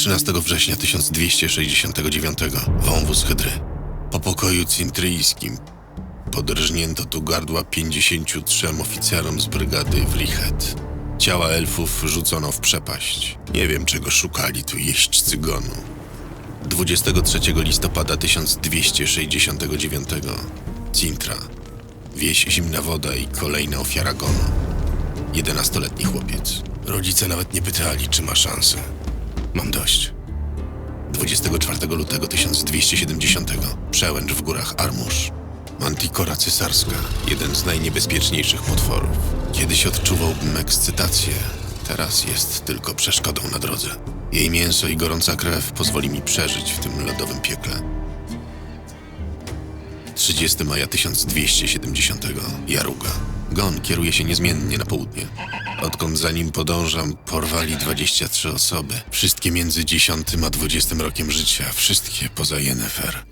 13 września 1269 wąwóz Hydry. Po pokoju cintryjskim podrżnięto tu gardła 53 oficerom z brygady w Lichet. Ciała elfów rzucono w przepaść. Nie wiem, czego szukali tu jeźdźcy gonu. 23 listopada 1269 Cintra. Wieś Zimna Woda i kolejna ofiara gonu. 11-letni chłopiec. Rodzice nawet nie pytali, czy ma szansę. Mam dość. 24 lutego 1270 przełęcz w górach Armusz. Mantikora cesarska, jeden z najniebezpieczniejszych potworów. Kiedyś odczuwałbym ekscytację, teraz jest tylko przeszkodą na drodze. Jej mięso i gorąca krew pozwoli mi przeżyć w tym lodowym piekle. 30 maja 1270 Jaruga. Gon kieruje się niezmiennie na południe. Odkąd za nim podążam, porwali 23 osoby. Wszystkie między 10 a 20 rokiem życia, wszystkie poza Yennefer.